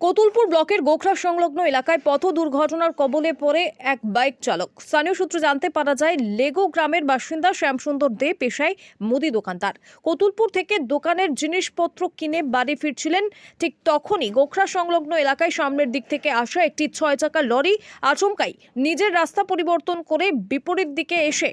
কতুলপুর ব্লকের গোখরা সংলগ্ন এলাকায় পথ দুর্ঘটনার কবলে পড়ে এক বাইক চালক। স্থানীয় সূত্রে জানতে পারা যায়, লেগো গ্রামের বাসিন্দা শ্যামসুন্দর দে পেশায় মুদি দোকানদার। কতুলপুর থেকে দোকানের জিনিসপত্র কিনে বাড়ি ফিরছিলেন। ঠিক তখনই গোখরা সংলগ্ন এলাকায় সামনের দিক থেকে আসা একটি ছয় চাকা লরি আচমকাই নিজের রাস্তা পরিবর্তন করে বিপরীত দিকে এসে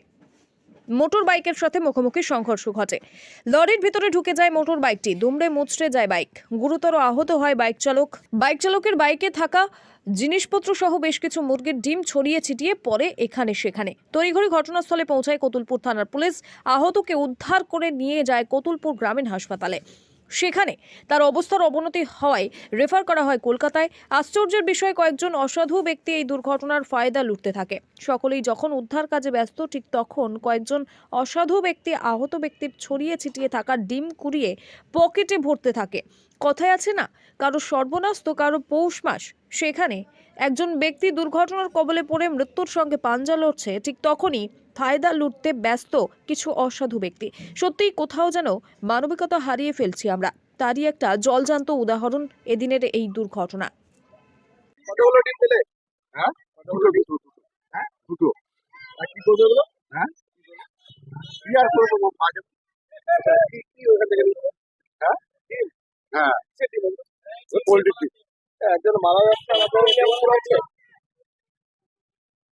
মোটর বাইকের সাথে মুখোমুখি সংঘর্ষ ঘটে। লরির ভিতরে ঢুকে যায় মোটর বাইকটি দুমড়ে মুচড়ে যায় বাইক। গুরুতর আহত হয় বাইক চালক। বাইক চালকের বাইকে থাকা জিনিসপত্র সহ বেশ কিছু মুরগির ডিম ছড়িয়ে ছিটিয়ে পড়ে এখানে সেখানে। তড়িঘড়ি ঘটনাস্থলে পৌঁছায় কতুলপুর থানার পুলিশ। আহতকে উদ্ধার করে নিয়ে যায় কতুলপুর গ্রামীণ হাসপাতালে। সেখানে তার অবস্থার অবনতি হওয়ায় রেফার করা হয় কলকাতায়। আশ্চর্যের বিষয়ে কয়েকজন অসাধু ব্যক্তি এই দুর্ঘটনার ফায়দা লুটতে থাকে। সকলেই যখন উদ্ধার কাজে ব্যস্ত, ঠিক তখন কয়েকজন অসাধু ব্যক্তি, আহত ব্যক্তির ছড়িয়ে ছিটিয়ে থাকা ডিম কুড়িয়ে পকেটে ভরতে থাকে। কথায় আছে না, কারও সর্বনাশ তো কারও পৌষ মাস। সেখানে একজন ব্যক্তি দুর্ঘটনার কবলে পড়ে মৃত্যুর সঙ্গে পাঞ্জা লড়ছে ঠিক তখনই ফায়দা লুটতে ব্যস্ত কিছু অসাধু ব্যক্তি সত্যিই কোথাও যেন মানবিকতা হারিয়ে ফেলছি আমরা তারই একটা জলজান্ত উদাহরণ এদিনের এই দুর্ঘটনা হ্যাঁ আর আর একজন মারা যাচ্ছে আর আপনারা ডিম কুড়াচ্ছেন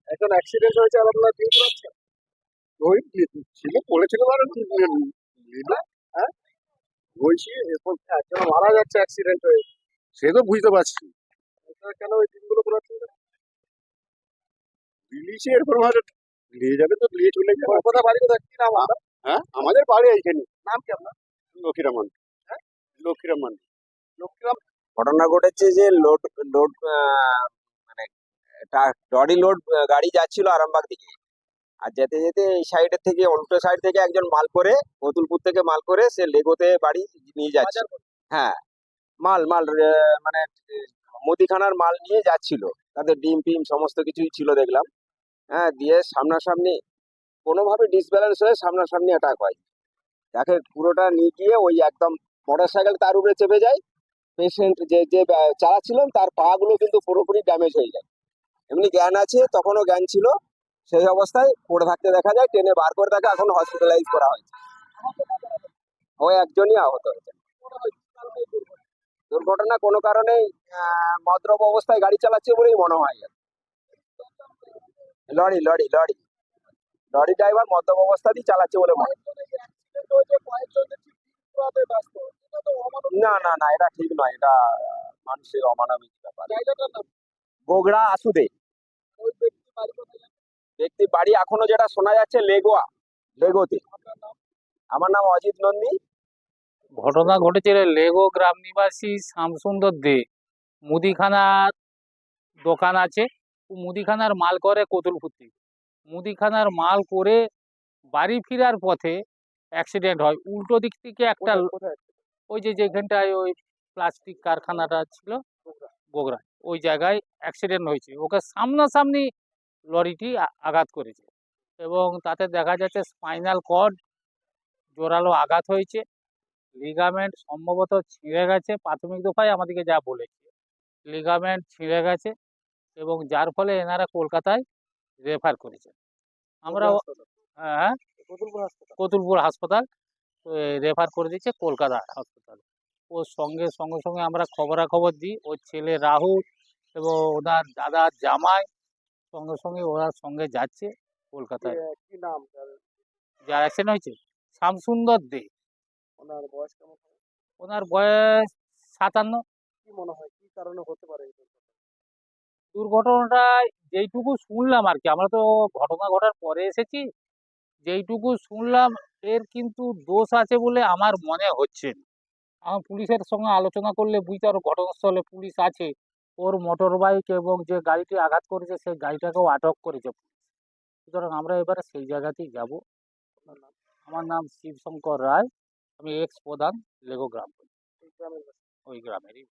একজন অ্যাক্সিডেন্ট হয়েছে আর আপনারা কুড়াচ্ছেন ওই ছিল বলেছিল মানে হ্যাঁ? বলছি একজন মারা যাচ্ছে অ্যাক্সিডেন্ট হয়ে। সে তো বুঝতে পারছি। কেন ওই ডিমগুলো কুড়াচ্ছেন না? দিল্লিছে এরকম ভাবে নিয়ে যাবে তো নিয়ে চলে যাবে। কোথায় বাড়ি কোথায়? কি নাম হ্যাঁ আমাদের বাড়ি এইখানে। নাম কি আপনার? লক্ষ্মীরাম মান্ডি হ্যাঁ? লক্ষ্মীরাম মান্ডি লক্ষ্মীরাম ঘটনা ঘটেছে যে লোড লোড মানে লরি লোড গাড়ি যাচ্ছিল আরামবাগ দিকে। আর যেতে যেতে এই সাইডের থেকে উল্টো সাইড থেকে একজন মাল করে কতুলপুর থেকে মাল করে সে লেগোতে বাড়ি নিয়ে যাচ্ছে। হ্যাঁ মাল মাল মানে মুদিখানার মাল নিয়ে যাচ্ছিল। তাদের ডিম ফিম সমস্ত কিছুই ছিল দেখলাম। হ্যাঁ দিয়ে সামনাসামনি কোনোভাবে ডিসব্যালেন্স হয়ে সামনাসামনি অ্যাটাক হয়। তাকে পুরোটা নিয়ে গিয়ে ওই একদম মোটর সাইকেল তার উপরে চেপে যায়। পেশেন্ট যে যে চালাচ্ছিলেন তার পা গুলো কিন্তু পুরোপুরি ড্যামেজ হয়ে যায়। এমনি জ্ঞান আছে তখনও জ্ঞান ছিল। সেই অবস্থায় পড়ে থাকতে দেখা যায় টেনে বার করে তাকে এখন হসপিটালাইজ করা হয়েছে। ও একজনই আহত হয়েছে। দুর্ঘটনা কোনো কারণেই আহ, মদ্রপ অবস্থায় গাড়ি চালাচ্ছে বলেই মনে হয়। Lorry lorry lorry. Lorry driver মদ্যপ অবস্থাতেই চালাচ্ছে বলে মনে হয়। না না না এটা ঠিক নয় এটা মানুষের অমানবিক ব্যাপার। গোগড়া আসুদে। ব্যক্তি বাড়ি এখনও যেটা শোনা যাচ্ছে লেগোয়া লেগোতে। আমার নাম অজিত নন্দী। ঘটনা ঘটেছে লেগো গ্রাম নিবাসী শ্যামসুন্দর দে। মুদিখানার দোকান আছে ও মুদিখানার মাল করে কতুলপুর থেকে মুদিখানার মাল করে বাড়ি ফেরার পথে অ্যাক্সিডেন্ট হয়। উল্টো দিক থেকে একটা ওই যে যেখানটায় ওই প্লাস্টিক কারখানাটা ছিল বগুড়ায় ওই জায়গায় অ্যাক্সিডেন্ট হয়েছে। ওকে সামনাসামনি লরিটি আঘাত করেছে এবং তাতে দেখা যাচ্ছে স্পাইনাল কর্ড জোরালো আঘাত হয়েছে লিগামেন্ট সম্ভবত ছিঁড়ে গেছে প্রাথমিক দফায় আমাদেরকে যা বলেছে লিগামেন্ট ছিঁড়ে গেছে এবং যার ফলে এনারা কলকাতায় রেফার করেছে। আমরা হ্যাঁ কতুলপুর হাসপাতাল। রেফার করে দিচ্ছে কলকাতা হাসপাতাল। ওর সঙ্গে সঙ্গে সঙ্গে আমরা খবরাখবর দিই ওর ছেলে রাহুল এবং ওনার দাদার জামাই সঙ্গে সঙ্গে ওরা সঙ্গে যাচ্ছে কলকাতায়। কি নাম যার অ্যাক্সিডেন্ট হয়েছে? শ্যামসুন্দর দে। ওনার বয়স কেমন? ওনার বয়স সাতান্ন। কি মনে হয় কি কারণে হতে পারে দুর্ঘটনাটা যেইটুকু শুনলাম আর কি আমরা তো ঘটনা ঘটার পরে এসেছি যেইটুকু শুনলাম, এর কিন্তু দোষ আছে বলে আমার মনে হচ্ছে না। আমার পুলিশের সঙ্গে আলোচনা করলে বুঝতে পারো ঘটনাস্থলে পুলিশ আছে, ওর মোটর বাইক এবং যে গাড়িটি আঘাত করেছে, সেই গাড়িটাকেও আটক করেছে সুতরাং আমরা এবারে সেই জায়গাতেই যাব। আমার নাম শিবশঙ্কর রায়, আমি এক্স প্রধান লেগো গ্রাম ওই গ্রামেরই